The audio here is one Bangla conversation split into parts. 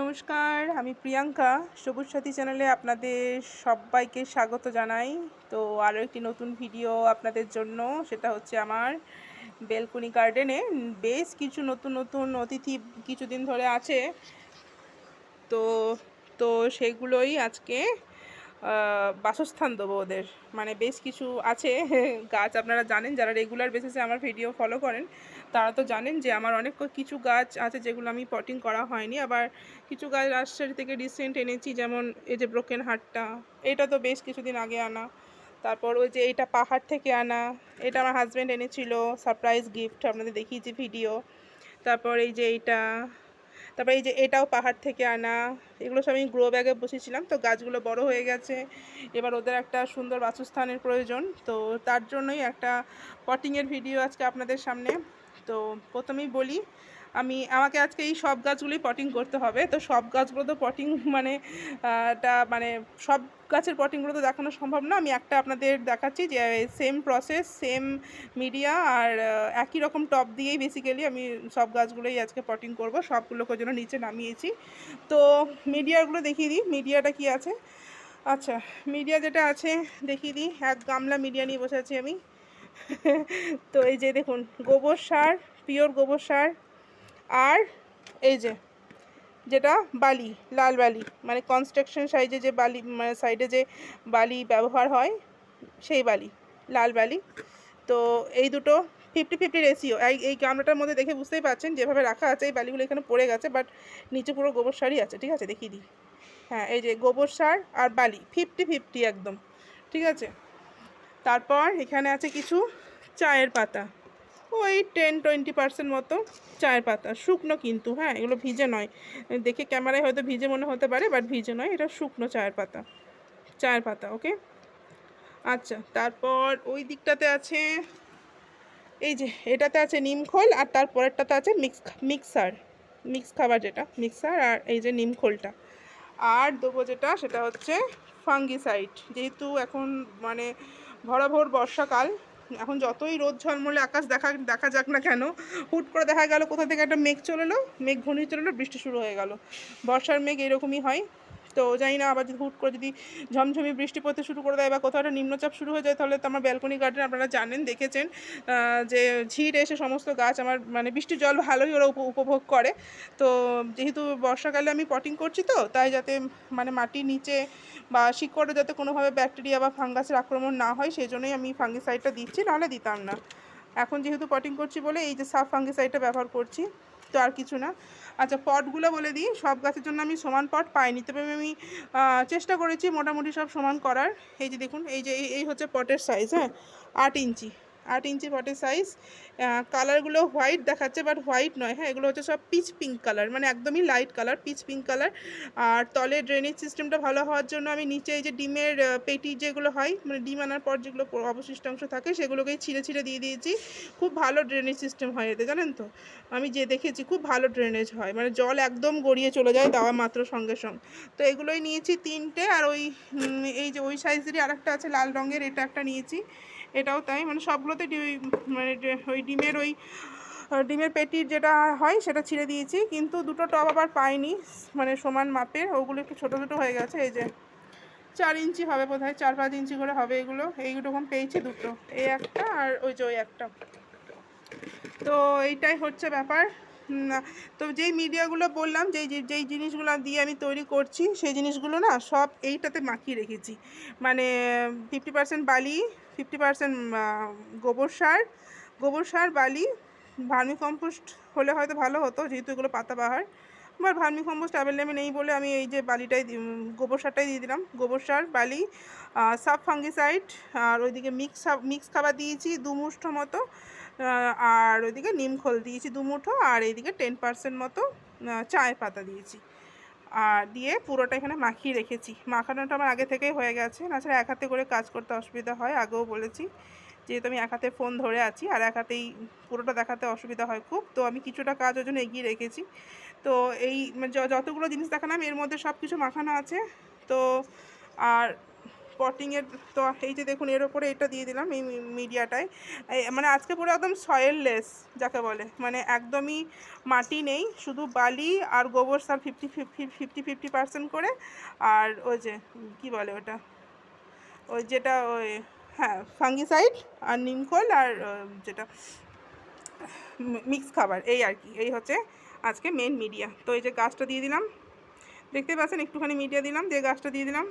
নমস্কার, আমি প্রিয়াঙ্কা। সবুজ সাথী চ্যানেলে আপনাদের সবাইকে স্বাগত জানাই। তো আরও একটি নতুন ভিডিও আপনাদের জন্য, সেটা হচ্ছে আমার বেলকুনি গার্ডেনে। বেশ কিছু নতুন নতুন অতিথি কিছুদিন ধরে আছে। তো তো সেগুলোই আজকে বাসস্থান দেবো ওদের। মানে বেশ কিছু আছে গাছ আপনারা জানেন, যারা রেগুলার বেসিসে আমার ভিডিও ফলো করেন, তারা তো জানেন যে আমার অনেক কিছু গাছ আছে যেগুলো আমি পটিং করা হয়নি। আবার কিছু গাছ রাজশাহী থেকে রিসেন্ট এনেছি, যেমন এই যে ব্রোকেন হাটটা এটা তো বেশ কিছুদিন আগে আনা। তারপর ওই যে এটা পাহাড় থেকে আনা, এটা আমার হাজব্যান্ড এনেছিল সারপ্রাইজ গিফট আপনাদের দেখিয়েছি ভিডিও তারপর এই যে এইটা তারপর এই যে এটাও পাহাড় থেকে আনা, এগুলো সব আমি গ্রো ব্যাগে বসেছিলাম, তো গাছগুলো বড় হয়ে গেছে। এবার ওদের একটা সুন্দর বাসস্থানের প্রয়োজন, তো তার জন্যই একটা পটিংয়ের ভিডিও আজকে আপনাদের সামনে। তো প্রথমেই বলি আমি আমাকে আজকে এই সব গাছগুলোই পটিং করতে হবে। তো সব গাছগুলো তো পটিং মানে আহ, টা মানে সব গাছের পটিংগুলো তো দেখানো সম্ভব না। আমি একটা আপনাদের দেখাচ্ছি যে সেম প্রসেস সেম মিডিয়া আর একই রকম টপ দিয়েই বেসিক্যালি আমি সব গাছগুলোই আজকে পটিং করব। সবগুলোকে জন্য নিচে নামিয়েছি। তো মিডিয়াগুলো দেখিয়ে দিই। মিডিয়াটা কি আছে? আচ্ছা মিডিয়া যেটা আছে দেখিয়ে দিই। এক গামলা মিডিয়া নিয়ে বসে আছি আমি। তো এই যে দেখুন, গোবর সার, পিওর গোবর সার, আর এই যে যেটা বালি, লাল বালি মানে কনস্ট্রাকশন সাইজে যে বালি মানে সাইডে যে বালি ব্যবহার হয়, সেই বালি, লাল বালি। তো এই দুটো ফিফটি ফিফটি রেশিও এই এই গামলাটার মধ্যে দেখে বুঝতেই পারছেন, যেভাবে রাখা আছে, এই বালিগুলো এখানে পড়ে গেছে বাট নিচে পুরো গোবর সারই আছে, ঠিক আছে, দেখিয়ে দিই। হ্যাঁ এই যে গোবর সার আর বালি ফিফটি ফিফটি একদম, ঠিক আছে? তারপর এখানে আছে কিছু চায়ের পাতা। ওই টেন টোয়েন্টি পার্সেন্ট মতো চায়ের পাতা। শুকনো কিন্তু হ্যাঁ এগুলো ভিজে নয়। দেখে ক্যামেরায় হয়তো ভিজে মনে হতে পারে বাট ভিজে নয়, এটা শুকনো চায়ের পাতা। চায়ের পাতা ওকে আচ্ছা তারপর ওই দিকটাতে আছে, এই যে, এটাতে আছে নিমখোল আর তারপরেরটাতে আছে মিক্স মিক্সার মিক্স খাবার যেটা মিক্সার আর এই যে নিমখোলটা আর দেবো যেটা, সেটা হচ্ছে ফাঙ্গিসাইড যেহেতু এখন মানে ভরাভর বর্ষাকাল। এখন যতই রোদ ঝলমলে আকাশ দেখা দেখা যাক না কেন, হুট করে দেখা গেল কোথা থেকে একটা মেঘ চলে এলো। মেঘ ঘনিয়ে চলে এলো, বৃষ্টি শুরু হয়ে গেল। বর্ষার মেঘ এরকমই হয়। তো জানি না, আবার যদি হুট করে যদি ঝমঝমি বৃষ্টি পড়তে শুরু করে দেয় বা কোথাও একটা নিম্নচাপ শুরু হয়ে যায়, তাহলে তো আমার ব্যালকনি গার্ডেন আপনারা জানেন, দেখেছেন যে ঝির এসে সমস্ত গাছ আমার মানে বৃষ্টির জল ভালোই ওরা উপ- উপভোগ করে। তো যেহেতু বর্ষাকালে আমি পটিং করছি তো, তাই যাতে মানে মাটির নিচে বা শিকড়ে যাতে কোনোভাবে ব্যাকটেরিয়া বা ফাঙ্গাসের আক্রমণ না হয় সেই জন্যই আমি ফাঙ্গিসাইডটা দিচ্ছি, নাহলে দিতাম না। এখন যেহেতু পটিং করছি বলে, এই যে সাফ ফাঙ্গিসাইডটা ব্যবহার করছি। তো আর কিছু না। আচ্ছা পটগুলো বলে দিই। সব গাছের জন্য আমি সমান পট পাইনি। তবে আমি চেষ্টা করেছি মোটামুটি সব সমান করার। এই যে দেখুন, এই যে এই- হচ্ছে পটের সাইজ হ্যাঁ? আট ইঞ্চি। আট ইঞ্চি পটের সাইজ কালারগুলো হোয়াইট দেখাচ্ছে বাট হোয়াইট নয় হ্যাঁ এগুলো হচ্ছে সব পিচ পিঙ্ক কালার মানে একদমই light colour peach pink colour আর তলে ড্রেনেজ সিস্টেমটা ভালো হওয়ার জন্য আমি নিচে এই যে ডিমের পেটি যেগুলো হয় মানে ডিম আনার পর যেগুলো অবশিষ্ট অংশ থাকে, সেগুলোকেই ছিঁড়ে ছিঁড়ে দিয়ে দিয়েছি, খুব ভালো ড্রেনেজ সিস্টেম হয় এতে, জানেন তো? আমি যে দেখেছি খুব ভালো ড্রেনেজ হয় মানে জল একদম গড়িয়ে চলে যায় দেওয়া মাত্র সঙ্গে সঙ্গে, তো এগুলোই নিয়েছি তিনটে, আর ওই এই যে ওই সাইজেরই আরেকটা আছে লাল রঙের, এটা একটা নিয়েছি, এটাও তাই মানে সবগুলোতে ডি- মানে ওই ডিমের ওই ডিমের পেটির যেটা হয় সেটা ছিঁড়ে দিয়েছি। কিন্তু দুটো টব আবার পাইনি মানে সমান মাপের। ওগুলো একটু ছোটো ছোটো হয়ে গেছে, এই যে চার ইঞ্চি হবে বোধ হয় চার পাঁচ ইঞ্চি করে হবে এগুলো। এইরকম পেয়েছি দুটো, এই একটা আর ওই যে ওই একটা। তো এইটাই হচ্ছে ব্যাপার। তো যেই মিডিয়াগুলো বললাম, যেই যেই জিনিসগুলো দিয়ে আমি তৈরি করছি, সেই জিনিসগুলো না সব এইটাতে মাখিয়ে রেখেছি। মানে ফিফটি পার্সেন্ট বালি ফিফটি পার্সেন্ট গোবর সার। গোবর সার, বালি ভার্মি কম্পোস্ট হলে হয়তো ভালো হতো, যেহেতু এগুলো পাতাবাহার আমার ভার্মি কম্পোস্ট অ্যাভেলেবেল নেই বলে আমি এই যে বালিটাই গোবর সারটাই দিয়ে দিলাম। গোবর সার, বালি সাব ফাঙ্গিসাইড আর ওইদিকে মিক্স মিক্স খাবার দিয়েছি, দু মুষ্ঠ মতো। আর ওইদিকে নিমখোল দিয়েছি দু মুঠো, আর এইদিকে টেন পার্সেন্ট মতো চায়ের পাতা দিয়েছি। আর দিয়ে পুরোটা এখানে মাখিয়ে রেখেছি। মাখানোটা আমার আগে থেকেই হয়ে গেছে। তাছাড়া এক হাতে করে কাজ করতে অসুবিধা হয়, আগেও বলেছি। যেহেতু আমি এক হাতে ফোন ধরে আছি, আর এক হাতেই পুরোটা দেখাতে অসুবিধা হয় খুব, তো আমি কিছুটা কাজ ওই জন্য এগিয়ে রেখেছি। তো এই যতগুলো জিনিস দেখালাম, এর মধ্যে সব কিছু মাখানো আছে। তো আর পটিংয়ের তো এই যে দেখুন, এর ওপরে এটা দিয়ে দিলাম এই মিডিয়াটায়। মানে আজকে পুরো একদম সয়েললেস যাকে বলে। মানে একদমই মাটি নেই, শুধু বালি আর গোবর সার ফিফটি ফিফটি ফিফটি পার্সেন্ট করে। আর ওই যে, কি বলে ওটা? ওই যেটা ওই হ্যাঁ ফাঙ্গিসাইড আর নিমকল আর যেটা মিক্স খাবার, এই আর কি। এই হচ্ছে আজকে মেন মিডিয়া তো এই যে গাছটা দিয়ে দিলাম। দেখতে পাচ্ছেন, একটুখানি মিডিয়া দিলাম দিয়ে গাছটা দিয়ে দিলাম।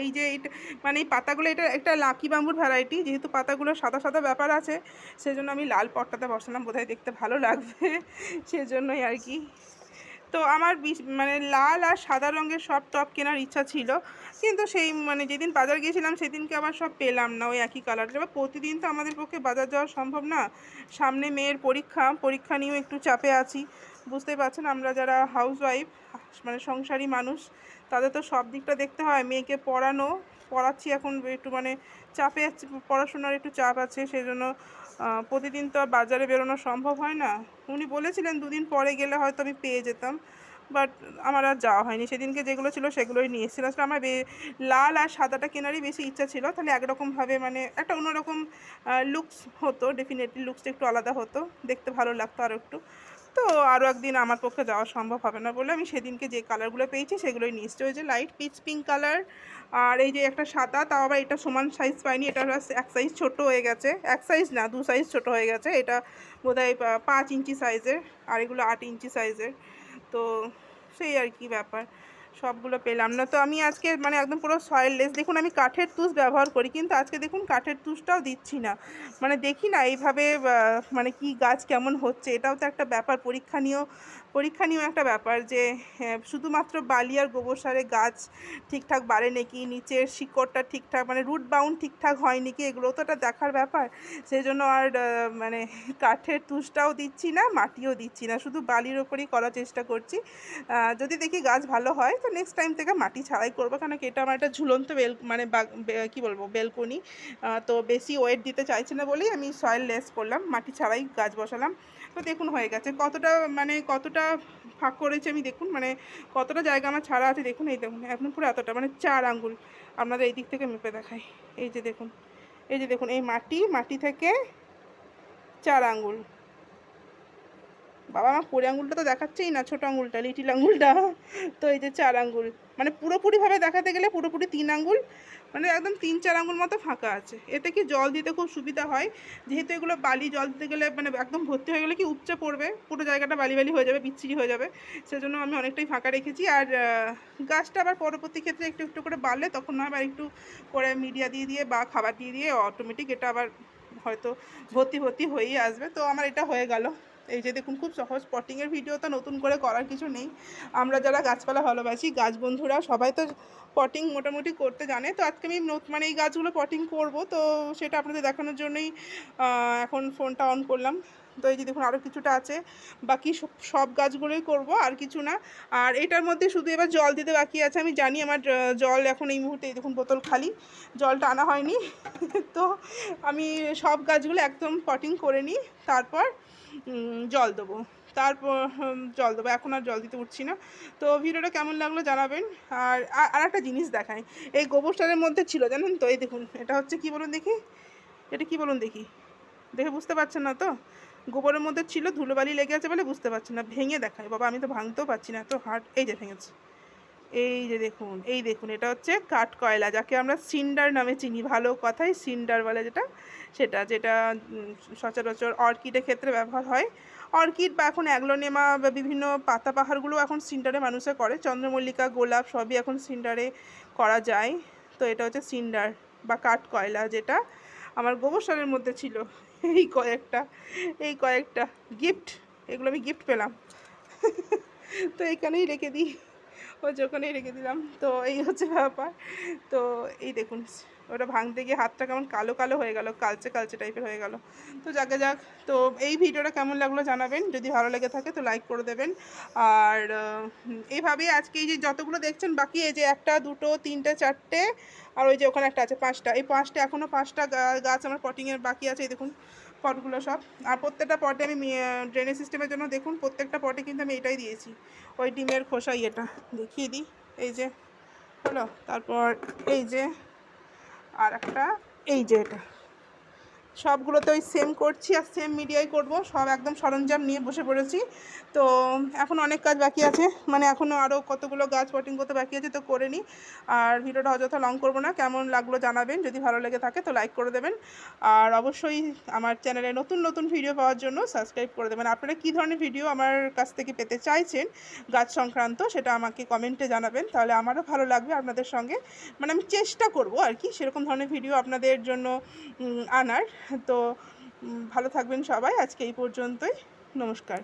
এই যে এইটা মানে এই পাতাগুলো, এটা একটা লাকি বাম্বুর ভ্যারাইটি যেহেতু পাতাগুলো সাদা সাদা ব্যাপার আছে, সেজন্য আমি লাল পটটাতে বসালাম, বোধহয় দেখতে ভালো লাগবে, সেজন্যই আর কি। তো আমার মানে লাল আর সাদা রঙের সব টপ কেনার ইচ্ছা ছিল, কিন্তু সেই মানে যেদিন বাজার গিয়েছিলাম, সেদিনকে আবার সব পেলাম না, ওই একই কালার এবার প্রতিদিন তো আমাদের পক্ষে বাজার যাওয়া সম্ভব না, সামনে মেয়ের পরীক্ষা পরীক্ষা নিয়েও একটু চাপে আছি, বুঝতেই পারছেন আমরা যারা হাউস ওয়াইফ মানে সংসারী মানুষ তাদের তো সব দিকটা দেখতে হয়। মেয়েকে পড়ানো, পড়াচ্ছি এখন একটু মানে চাপে আছে, পড়াশোনার একটু চাপ আছে সেই জন্য প্রতিদিন তো আর বাজারে বেরোনো সম্ভব হয় না। উনি বলেছিলেন দুদিন পরে গেলে হয়তো আমি পেয়ে যেতাম, বাট আমার আর যাওয়া হয়নি। সেদিনকে যেগুলো ছিল সেগুলোই নিয়ে এসেছিলাম আসলে আমার লাল আর সাদাটা কেনারই বেশি ইচ্ছা ছিল। তাহলে একরকমভাবে মানে একটা অন্যরকম লুকস হতো। ডেফিনেটলি লুকসটা একটু আলাদা হতো। দেখতে ভালো লাগতো আরও একটু। তো আরও একদিন আমার পক্ষে যাওয়া সম্ভব হবে না বলে আমি সেদিনকে যে কালারগুলো পেয়েছি সেগুলোই ওই যে লাইট পিচ পিঙ্ক কালার আর এই যে একটা সাদা, তাও আবার এটা সমান সাইজ পাইনি, এটা এক সাইজ ছোট হয়ে গেছে। এক সাইজ না, দু সাইজ ছোট হয়ে গেছে। এটা বোধ হয় পাঁচ ইঞ্চি সাইজের আর এগুলো আট ইঞ্চি সাইজের তো সেই আর কি ব্যাপার। সবগুলো পেলাম। না তো আমি আজকে মানে একদম পুরো সয়েললেস দেখুন আমি কাঠের তুষ ব্যবহার করি কিন্তু আজকে দেখুন কাঠের তুষটাও দিচ্ছি না। মানে দেখি না এইভাবে মানে কি গাছ কেমন হচ্ছে এটাও তো একটা ব্যাপার। পরীক্ষা নিয়েও পরীক্ষা নিয়েও একটা ব্যাপার যে হ্যাঁ, শুধুমাত্র বালি আর গোবর সারে গাছ ঠিকঠাক বাড়ে নাকি নিচের শিকড়টা ঠিকঠাক মানে রুট বাউন্ড ঠিকঠাক হয় নাকি এগুলো তো একটা দেখার ব্যাপার। সেই জন্য আর মানে কাঠের তুষটাও দিচ্ছি না মাটিও দিচ্ছি না শুধু বালির ওপরই করার চেষ্টা করছি। যদি দেখি গাছ ভালো হয় তো নেক্সট টাইম থেকে মাটি ছাড়াই করব, কেন কি এটা আমার একটা ঝুলন্ত বেল মানে কি বলব, বেলকনি। তো বেশি ওয়েট দিতে চাইছে না বলেই আমি সয়েল লেস করলাম, মাটি ছাড়াই গাছ বসালাম। তো দেখুন হয়ে গেছে, কতটা মানে কতটা ফাঁক করেছে আমি দেখুন মানে কতটা জায়গা আমার ছাড়া আছে দেখুন, এই দেখুন, এখন পুরো এতটা মানে চার আঙ্গুল। আপনাদের এই দিক থেকে মেপে দেখাই, এই যে দেখুন, এই যে দেখুন, এই মাটি মাটি থেকে চার আঙ্গুল। বাবা আমার কোড়ে আঙুলটা তো দেখাচ্ছেই না, ছোট আঙুলটা লিটিল আঙুলটা তো এই যে চার আঙুল মানে পুরোপুরিভাবে দেখাতে গেলে পুরোপুরি তিন আঙুল মানে একদম তিন চার আঙুল মতো ফাঁকা আছে। এতে কি জল দিতে খুব সুবিধা হয়? যেহেতু এগুলো বালি, জল দিতে গেলে মানে একদম ভর্তি হয়ে গেলে কি উপচে পড়বে? পুরো জায়গাটা বালি বালি হয়ে যাবে, বিচ্ছিরি হয়ে যাবে। সেজন্য আমি অনেকটাই ফাঁকা রেখেছি। আর গাছটা আবার পরবর্তী ক্ষেত্রে একটু একটু করে বাড়লে তখন আবার একটু করে মিডিয়া দিয়ে দিয়ে বা খাবার দিয়ে দিয়ে অটোমেটিক এটা আবার হয়তো ভর্তি ভর্তি হয়েই আসবে। তো আমার এটা হয়ে গেল। এই যে দেখুন, খুব সহজ পটিংয়ের ভিডিও তো নতুন করে করার কিছু নেই। আমরা যারা গাছপালা ভালোবাসি, গাছ বন্ধুরা সবাই তো পটিং মোটামুটি করতে জানে। তো আজকে আমি মানে এই গাছগুলো পটিং করব, তো সেটা আপনাদের দেখানোর জন্যই এখন ফোনটা অন করলাম। তো এই যে দেখুন আরও কিছুটা আছে। বাকি সব- গাছগুলোই করব, আর কিছু না। আর এটার মধ্যে শুধু এবার জল দিতে বাকি আছে। আমি জানি আমার জল এখন এই মুহূর্তে দেখুন, বোতল খালি। জলটা আনা হয়নি। তো আমি সব গাছগুলো একদম পটিং করে নিই। তারপর জল দেবো। তারপর জল দেবো। এখন আর জল দিতে উঠছি না। তো ভিডিওটা কেমন লাগল জানাবেন। আর আর একটা জিনিস দেখাই। এই গোবর সারের মধ্যে ছিল, জানেন তো? এই দেখুন, এটা হচ্ছে কি বলুন দেখি? এটা কি বলুন দেখি? দেখে বুঝতে পারছেন না তো? গোবরের মধ্যে ছিল, ধুলোবালি লেগে আছে বলে বুঝতে পারছেন না। ভেঙে দেখায়। বাবা, আমি তো ভাঙতেও পারছি না, এত হার্ড। এই যে ভেঙেছে। এই যে দেখুন, এই দেখুন, এটা হচ্ছে কাঠ কয়লা, যাকে আমরা সিন্ডার নামে চিনি। ভালো কথাই, সিন্ডার বলে যেটা, সেটা, যেটা সচরাচর অর্কিডের ক্ষেত্রে ব্যবহার হয়। অর্কিড বা এখন অ্যাগ্লোনেমা বা বিভিন্ন পাতাবাহারগুলো এখন সিন্ডারে মানুষে করে। চন্দ্রমল্লিকা, গোলাপ, সবই এখন সিন্ডারে করা যায়। তো এটা হচ্ছে সিন্ডার বা কাঠ কয়লা যেটা আমার গোবর সারের মধ্যে ছিল। এই কয়েকটা এই কয়েকটা গিফট, এগুলো আমি গিফট পেলাম। তো এখানেই রেখে দিই। ওই ওখানেই রেখে দিলাম। তো এই হচ্ছে ব্যাপার। তো এই দেখুন, ওটা ভাঙতে গিয়ে হাতটা কেমন কালো কালো হয়ে গেল, কালচে কালচে টাইপের হয়ে গেল। তো যাকে, যাক তো এই ভিডিওটা কেমন লাগল জানাবেন। যদি ভালো লেগে থাকে তো লাইক করে দেবেন। আর এইভাবেই আজকে এই যে যতগুলো দেখছেন, বাকি এই যে একটা, দুটো, তিনটে, চারটে, আর ওই যে ওখানে একটা আছে, পাঁচটা। এই পাঁচটা এখনও পাঁচটা গাছ আমার পটিংয়ের বাকি আছে, এই দেখুন। পটগুলো সব। আর প্রত্যেকটা পটে আমি ড্রেনেজ সিস্টেমের জন্য দেখুন, প্রত্যেকটা পটে কিন্তু আমি এটাই দিয়েছি। ওই ডিমের খোসা ইয়েটা। দেখিয়ে দিই। এই যে, হলো। তারপর এই যে, আর একটা, এই যে এটা। সবগুলোতে ওই সেম করছি আর সেম মিডিয়াই করব। সব একদম সরঞ্জাম নিয়ে বসে পড়েছি। তো এখন অনেক কাজ বাকি আছে। মানে এখনও আরও কতগুলো গাছ পটিং করতে বাকি আছে তো করে নিই আর ভিডিওটা অযথা লং করব না। কেমন লাগল জানাবেন। যদি ভালো লেগে থাকে তো লাইক করে দেবেন। আর অবশ্যই আমার চ্যানেলে নতুন নতুন ভিডিও পাওয়ার জন্য সাবস্ক্রাইব করে দেবেন। আপনারা কী ধরনের ভিডিও আমার কাছ থেকে পেতে চাইছেন গাছ সংক্রান্ত সেটা আমাকে কমেন্টে জানাবেন। তাহলে আমারও ভালো লাগবে আপনাদের সঙ্গে। মানে আমি চেষ্টা করব আর কি সেরকম ধরনের ভিডিও আপনাদের জন্য আনার। তো ভালো থাকবেন সবাই। আজকে এই পর্যন্তই। নমস্কার।